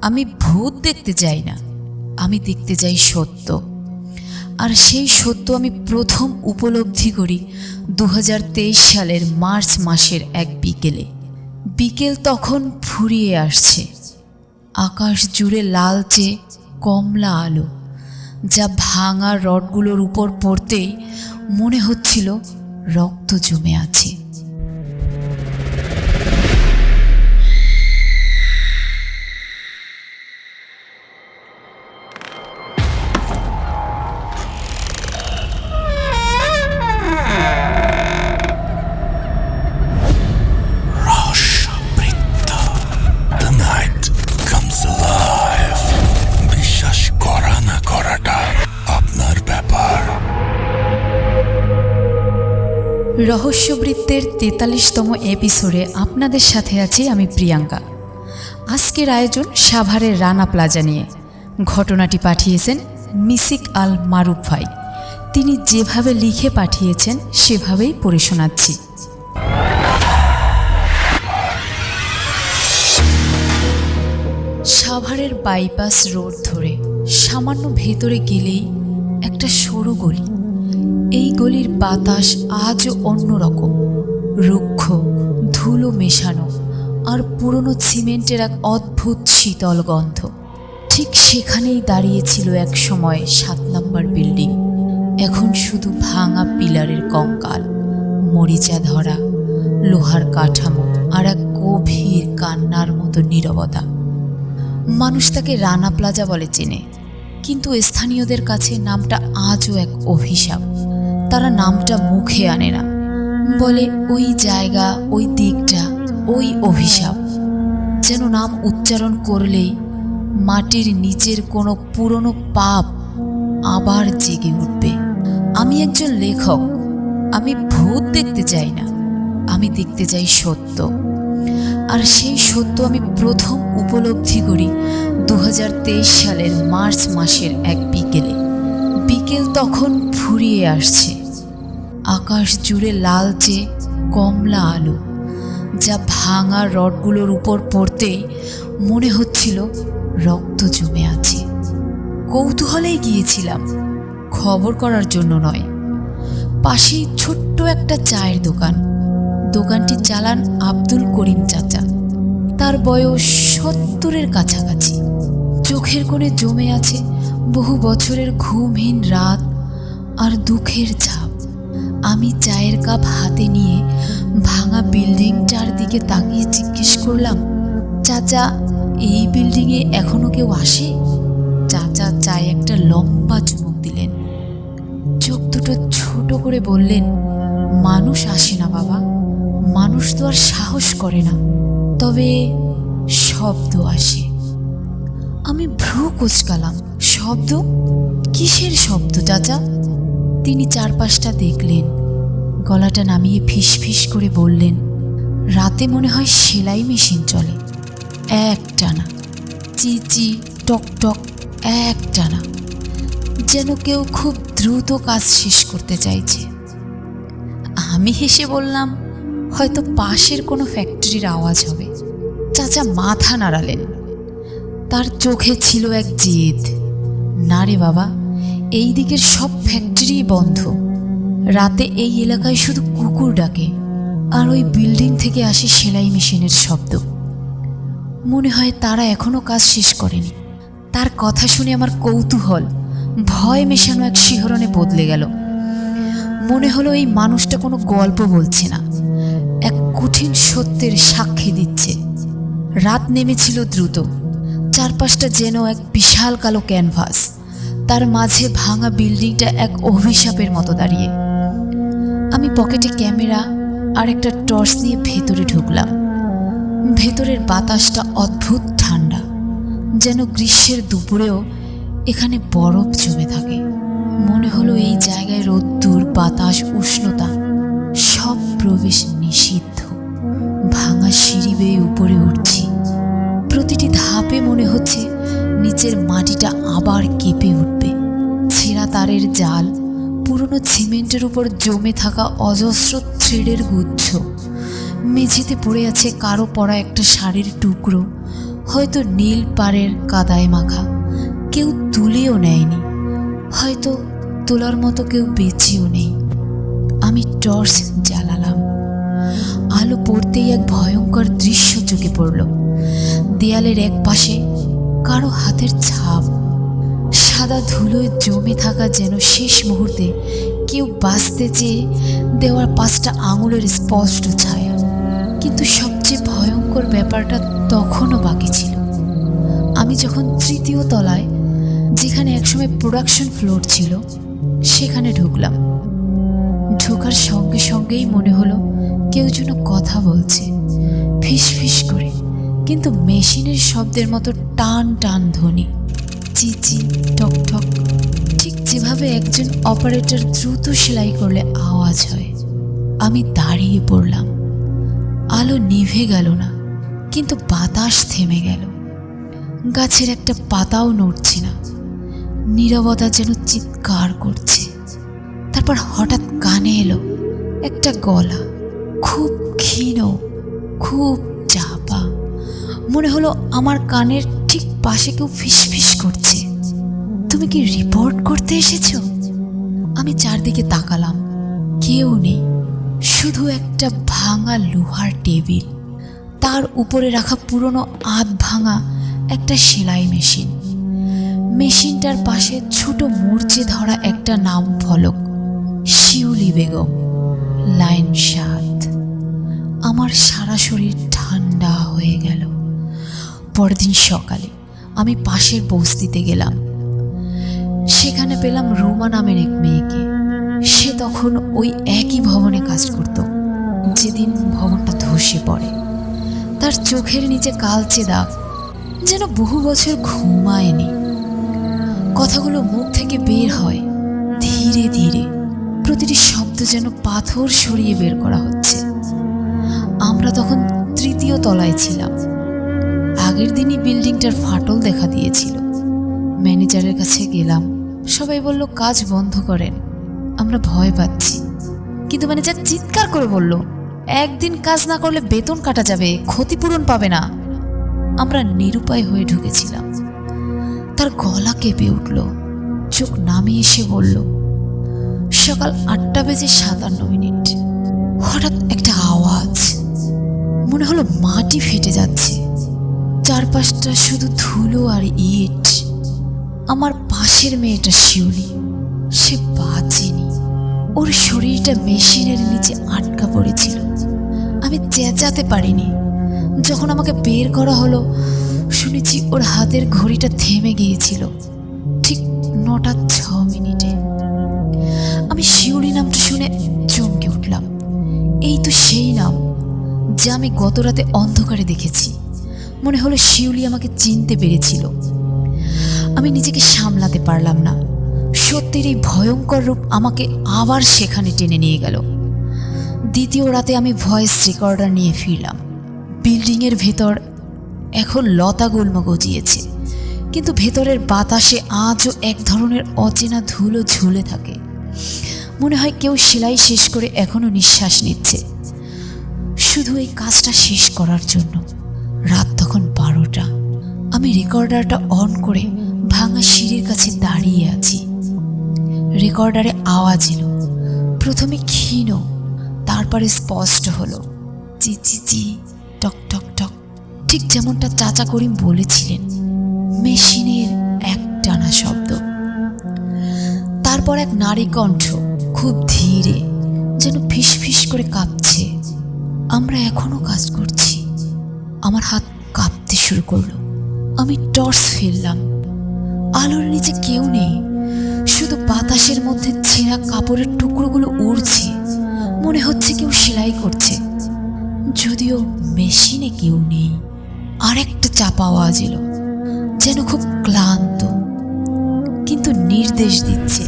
আমি ভূত দেখতে চাই না। আমি দেখতে চাই সত্য। আর সেই সত্য আমি প্রথম উপলব্ধি করি দু হাজার তেইশ সালের মার্চ মাসের এক বিকেলে। বিকেল তখন ফুরিয়ে আসছে। আকাশ জুড়ে লালচে কমলা আলো, যা ভাঙা রডগুলোর উপর পড়তেই মনে হচ্ছিল রক্ত জমে আছে। রহস্যবৃত্তের তেতাল্লিশতম এপিসোডে আপনাদের সাথে আছি আমি প্রিয়াঙ্কা। আজকের আয়োজন সাভারের রানা প্লাজা নিয়ে। ঘটনাটি পাঠিয়েছেন মিসিক আল মারুফ ভাই। তিনি যেভাবে লিখে পাঠিয়েছেন, সেভাবেই পড়ে শোনাচ্ছি। সাভারের বাইপাস রোড ধরে সামান্য ভেতরে গেলেই একটা সরু গলি। এই গলির বাতাস আজও অন্যরকম। রুক্ষ, ধুলো মেশানো আর পুরনো সিমেন্টের এক অদ্ভুত শীতল গন্ধ। ঠিক সেখানেই দাঁড়িয়েছিল এক সময় সাত নম্বর বিল্ডিং। এখন শুধু ভাঙা পিলারের কঙ্কাল, মরিচা ধরা, লোহার কাঠামো আর এক গভীর কান্নার মতো নীরবতা। মানুষ তাকে রানা প্লাজা বলে চেনে, কিন্তু স্থানীয়দের কাছে নামটা আজও এক অভিশাপ। তারা নামটা মুখে আনে না। বলে, ওই জায়গা, ওই দিকটা, ওই অভিশাপ। যেন নাম উচ্চারণ করলেই মাটির নিচের কোনো পুরনো পাপ আবার জেগে উঠবে। আমি একজন লেখক। আমি ভূত দেখতে চাই না। আমি দেখতে চাই সত্য। আর সেই সত্য আমি প্রথম উপলব্ধি করি দু হাজার তেইশ সালের মার্চ মাসের এক বিকেলে। বিকেল তখন ফুরিয়ে আসছে। আকাশ জুড়ে লালচে কমলা আলো, যা ভাঙা রডগুলোর উপর পড়তেই মনে হচ্ছিল রক্ত জমে আছে। কৌতূহলেই গিয়েছিলাম, খবর করার জন্য নয়। পাশেই ছোট্ট একটা চায়ের দোকান, দোকানটি চালান আব্দুল করিম চাচা। তার বয়স সত্তরের কাছাকাছি। চোখের কোণে জমে আছে বহু বছরের ঘুমহীন রাত আর দুঃখের ছাপ। আমি চায়ের কাপ হাতে নিয়ে ভাঙা বিল্ডিংটার দিকে তাকিয়ে জিজ্ঞেস করলাম, চাচা, এই বিল্ডিংয়ে এখনও কেউ আসে? চাচা চায়ে একটা লম্বা চুমুক দিলেন। চোখ দুটো ছোট করে বললেন, মানুষ আসে না বাবা, মানুষ তো আর সাহস করে না, তবে শব্দ আসে। আমি ভ্রু কুচকালাম, শব্দ? কিসের শব্দ, চাচা? তিনি চারপাশটা দেখলেন। গলাটা নামিয়ে ফিস ফিস করে বললেন, রাতে মনে হয় সেলাই মেশিন চলে। এক টানা চি চি, টক টক এক টানা যেন কেউ খুব দ্রুত কাজ শেষ করতে চাইছে। আমি হেসে বললাম, হয়তো পাশের কোনো ফ্যাক্টরির আওয়াজ হবে। চাচা মাথা নাড়ালেন। তার চোখে ছিল এক জেদ। না রে বাবা এই দিকের সব ফ্যাক্টরি বন্ধ। রাতে এই এলাকায় শুধু কুকুর ডাকে, আর ওই বিল্ডিং থেকে আসে সেলাই মেশিনের শব্দ। মনে হয় তারা এখনও কাজ শেষ করেনি। তার কথা শুনে আমার কৌতূহল, ভয় মেশানো এক শিহরণে বদলে গেল। মনে হলো এই মানুষটা কোনো গল্প বলছে না, এক কঠিন সত্যের সাক্ষী দিচ্ছে। রাত নেমেছিল দ্রুত, চারপাশটা যেন এক বিশাল কালো ক্যানভাস। তার মাঝে ভাঙা বিল্ডিংটা এক অভিশাপের মতো দাঁড়িয়ে। আমি পকেটে ক্যামেরা আর একটা টর্চ নিয়ে ভেতরে ঢুকলাম। ভেতরের বাতাসটা অদ্ভুত ঠান্ডা, যেন গ্রীষ্মের দুপুরেও এখানে বরফ জমে থাকে। মনে হলো এই জায়গায় রোদ্দুর, বাতাস, উষ্ণতা, সব প্রবেশ নিষিদ্ধ। ভাঙা সিঁড়ি বেয়ে উপরে উঠছি। প্রতিটি ধাপে মনে হচ্ছে নিচের মাটিটা আবার কেঁপে উঠবে। ছেঁড়া তারের জাল, পুরনো সিমেন্টের উপর জমে থাকা অজস্র থ্রেডের গুচ্ছ। মেঝেতে পড়ে আছে কারও পড়া একটা শাড়ির টুকরো, হয়তো নীল পাড়ের কাদায় মাখা। কেউ তুলেও নেয়নি, হয়তো তোলার মতো কেউ বেঁচেও নেই। আমি টর্চ জ্বালালাম। আলো পড়তেই এক ভয়ঙ্কর দৃশ্য চোখে পড়ল। দেয়ালের এক পাশে কারও হাতের ছাপ। সাদা ধুলোয় জমে থাকা যেন শেষ মুহূর্তে কেউ বাঁচতে চেয়ে দেওয়ার পাঁচটা আঙুলের স্পষ্ট ছায়া। কিন্তু সবচেয়ে ভয়ঙ্কর ব্যাপারটা তখনও বাকি ছিল। আমি যখন তৃতীয় তলায়, যেখানে একসময় প্রোডাকশন ফ্লোর ছিল, সেখানে ঢুকলাম। ঢোকার সঙ্গে সঙ্গেই মনে হলো কেউ যেন কথা বলছে। ফিস ফিস করে। কিন্তু মেশিনের শব্দের মতো টান টান ধ্বনি। চিচি টক টক। ঠিক যেভাবে একজন অপারেটর দ্রুত সেলাই করলে আওয়াজ হয়। আমি দাঁড়িয়ে পড়লাম। আলো নিভে গেল না, কিন্তু বাতাস থেমে গেল। গাছের একটা পাতাও নড়ছে না। নীরবতা যেন চিৎকার করছে। তারপর হঠাৎ কানে এলো একটা গলা। খুব ক্ষীণ, খুব মনে হলো আমার কানের ঠিক পাশে কেউ ফিসফিস করছে। তুমি কি রিপোর্ট করতে এসেছ? আমি চারদিকে তাকালাম। কেউ নেই। শুধু একটা ভাঙা লোহার টেবিল। তার উপরে রাখা পুরনো আধ ভাঙা একটা সেলাই মেশিন। মেশিনটার পাশে ছোট মূর্চে ধরা একটা নাম ফলক, শিউলি বেগম লাইন সাত আমার সারা শরীর পরদিন সকালে আমি পাশের বস্তিতে গেলাম। সেখানে পেলাম রুমা নামের এক মেয়েকে। সে তখন ওই একই ভবনে কাজ করত। যেদিন ভবনটা ধসে পড়ে, তার চোখের নিচে কালচে দাগ যেন বহু বছর ঘুমায়নি। কথাগুলো মুখ থেকে বের হয়। ধীরে ধীরে প্রতিটি শব্দ যেন পাথর সরিয়ে বের করা হচ্ছে। আমরা তখন তৃতীয় তলায় ছিলাম। আগের দিনই বিল্ডিংটার ফাটল দেখা দিয়েছিল। ম্যানেজারের কাছে গেলাম। সবাই বলল, কাজ বন্ধ করেন। আমরা ভয় পাচ্ছি। কিন্তু ম্যানেজার চিৎকার করে বলল, একদিন কাজ না করলে বেতন কাটা যাবে, ক্ষতিপূরণ পাবে না। আমরা নিরুপায় হয়ে ঢুকেছিলাম। তার গলা কেঁপে উঠল। চোখ নামিয়ে এসে বলল, সকাল আটটা বেজে সাতান্ন মিনিট। হঠাৎ একটা আওয়াজ। মনে হলো মাটি ফেটে যাচ্ছে। চারপাশটা শুধু ধুলো আর ইট। আমার পাশের মেয়েটা শিউলি, সে বাঁচেনি ওর শরীরটা মেশিনের নিচে আটকা পড়েছিল। আমি চেঁচাতে পারিনি। যখন আমাকে বের করা হলো, শুনেছি ওর হাতের ঘড়িটা থেমে গিয়েছিল, ঠিক নটা ছ মিনিটে। আমি শিউলি নামটা শুনে চমকে উঠলাম। এই তো সেই নাম, যা আমি গত রাতে অন্ধকারে দেখেছি। মনে হলো শিউলি আমাকে চিনতে পেরেছিল। আমি নিজেকে সামলাতে পারলাম না। সত্যির এই ভয়ঙ্কর রূপ আমাকে আবার সেখানে টেনে নিয়ে গেল। দ্বিতীয় রাতে আমি ভয়েস রেকর্ডার নিয়ে ফিরলাম। বিল্ডিংয়ের ভেতর এখন লতা গুল্ম গজিয়েছে। কিন্তু ভেতরের বাতাসে আজও এক ধরনের অচেনা ধুলো ঝুলে থাকে। মনে হয় কেউ সেলাই শেষ করে এখনও নিঃশ্বাস নিচ্ছে। শুধু এই কাজটা শেষ করার জন্য। রাত তখন বারোটা। আমি রেকর্ডারটা অন করে ভাঙা সিঁড়ির কাছে দাঁড়িয়ে আছি। রেকর্ডারে আওয়াজ এলো। প্রথমে ক্ষীণ, তারপরে স্পষ্ট হলো। চি চি চি, টক টক টক। ঠিক যেমনটা চাচা করিম বলেছিলেন, মেশিনের এক টানা শব্দ। তারপর এক নারী কণ্ঠ, খুব ধীরে, যেন ফিস ফিস করে কাঁপছে। আমরা এখনও কাজ করছি। আমার হাত কাঁপতে শুরু করল। আমি টর্চ ফেললাম। আলোর নিচে কেউ নেই। শুধু বাতাসের মধ্যে ছেঁড়া কাপড়ের টুকরোগুলো উড়ছে। মনে হচ্ছে কেউ সেলাই করছে। যদিও মেশিনে কেউ নেই। আরেকটা চাপা আওয়াজ এলো, যেন খুব ক্লান্ত, কিন্তু নির্দেশ দিচ্ছে।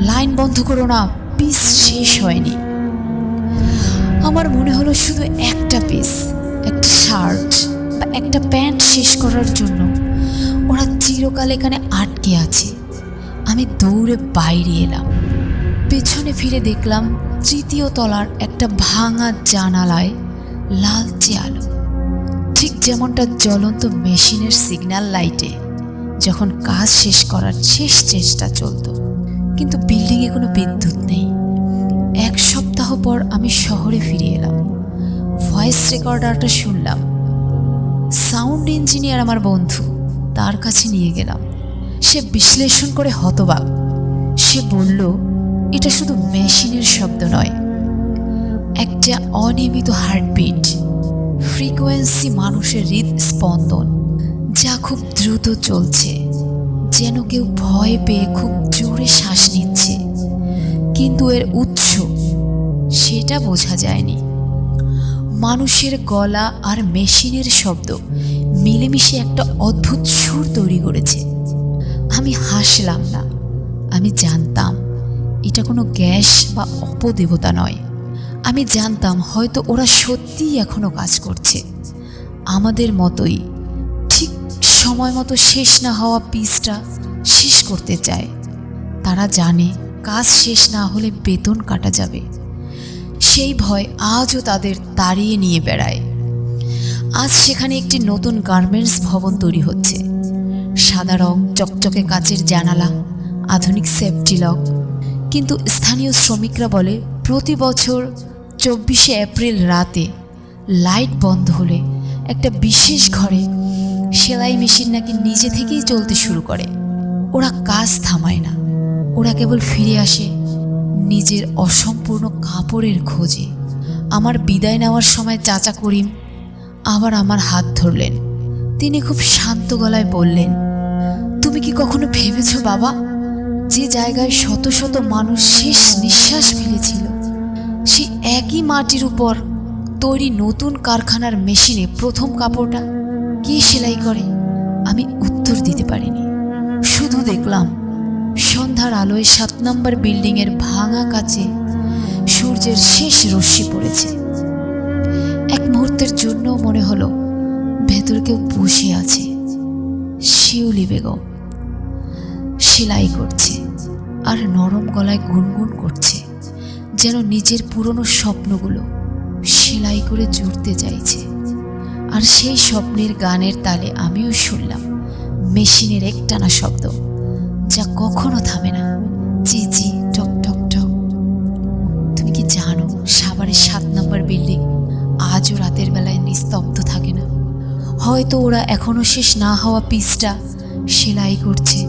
লাইন বন্ধ করো না, পিস শেষ হয়নি। আমার মনে হলো শুধু একটা পিস। একটা শার্ট বা একটা প্যান্ট শেষ করার জন্য ওরা চিরকাল এখানে আটকে আছে। আমি দৌড়ে বাইরে এলাম। পেছনে ফিরে দেখলাম তৃতীয় তলার একটা ভাঙা জানালায় লালচে আলো ঠিক যেমনটা জ্বলন্ত মেশিনের সিগন্যাল লাইটে যখন কাজ শেষ করার শেষ চেষ্টা চলতো। কিন্তু বিল্ডিংয়ে কোনো বিদ্যুৎ নেই। এক সপ্তাহ পর আমি শহরে ফিরে এলাম। ভয়েস রেকর্ডারটা শুনলাম। সাউন্ড ইঞ্জিনিয়ার আমার বন্ধু, তার কাছে নিয়ে গেলাম। সে বিশ্লেষণ করে হতবাক। সে বলল, এটা শুধু মেশিনের শব্দ নয়, একটা অনিয়মিত হার্টবিট, ফ্রিকোয়েন্সি মানুষের হৃদস্পন্দন যা খুব দ্রুত চলছে, যেন কেউ ভয় পেয়ে খুব জোরে শ্বাস নিচ্ছে। কিন্তু এর উৎস, সেটা বোঝা যায়নি। মানুষের গলা আর মেশিনের শব্দ মিলেমিশে একটা অদ্ভুত সুর তৈরি করেছে। আমি হাসলাম না, আমি জানতাম এটা কোনো গ্যাস বা অপদেবতা নয়। আমি জানতাম হয়তো ওরা সত্যিই এখনও কাজ করছে। আমাদের মতোই ঠিক সময় মতো শেষ না হওয়া পিসটা শেষ করতে চায়। তারা জানে কাজ শেষ না হলে বেতন কাটা যাবে। সেই ভয় আজও তাদের তাড়িয়ে নিয়ে বেড়ায়। আজ সেখানে একটি নতুন গার্মেন্টস ভবন তৈরি হচ্ছে। সাদা রং, চকচকে কাচের জানালা, আধুনিক সেফটি লক কিন্তু স্থানীয় শ্রমিকরা বলে, প্রতি বছর চব্বিশে এপ্রিল রাতে লাইট বন্ধ হলে একটা বিশেষ ঘরে সেলাই মেশিন নাকি নিজে থেকেই চলতে শুরু করে। ওরা কাজ থামায় না। ওরা কেবল ফিরে আসে নিজের অসম্পূর্ণ কাপড়ের খোঁজে। আমার বিদায় নেওয়ার সময় চাচা করিম আবার আমার হাত ধরলেন। তিনি খুব শান্ত গলায় বললেন, তুমি কি কখনো ভেবেছ বাবা, যে জায়গায় শত শত মানুষ শেষ নিঃশ্বাস ফেলেছিল, সেই একই মাটির উপর তৈরি নতুন কারখানার মেশিনে প্রথম কাপড়টা কে সেলাই করে? আমি উত্তর দিতে পারিনি। শুধু দেখলাম সন্ধ্যার আলোয় সাত নম্বর বিল্ডিংয়ের ভাঙা কাচে সূর্যের শেষ রশ্মি পড়েছে। এক মুহূর্তের জন্য মনে হলো ভেতর কেউ বসে আছে। শিউলি বেগম সেলাই করছে আর নরম গলায় গুনগুন করছে, যেন নিজের পুরনো স্বপ্নগুলো সেলাই করে জুড়তে চাইছে। আর সেই স্বপ্নের গানের তালে আমিও শুনলাম মেশিনের একটানা শব্দ। যা কখনো থামে না। জি জি টক টক টক তুমি কি জানো, সাভারের সাত নম্বর বিল্ডিং আজও রাতের বেলায় নিস্তব্ধ থাকে না? হয়তো ওরা এখনও শেষ না হওয়া পিসটা সেলাই করছে,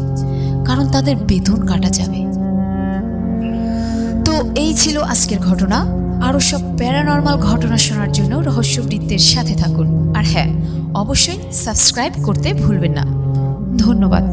কারণ তাদের বেতন কাটা যাবে। তো এই ছিল আজকের ঘটনা। আরও সব প্যারানর্মাল ঘটনা শোনার জন্য রহস্যবৃত্তের সাথে থাকুন। আর হ্যাঁ অবশ্যই সাবস্ক্রাইব করতে ভুলবেন না। ধন্যবাদ।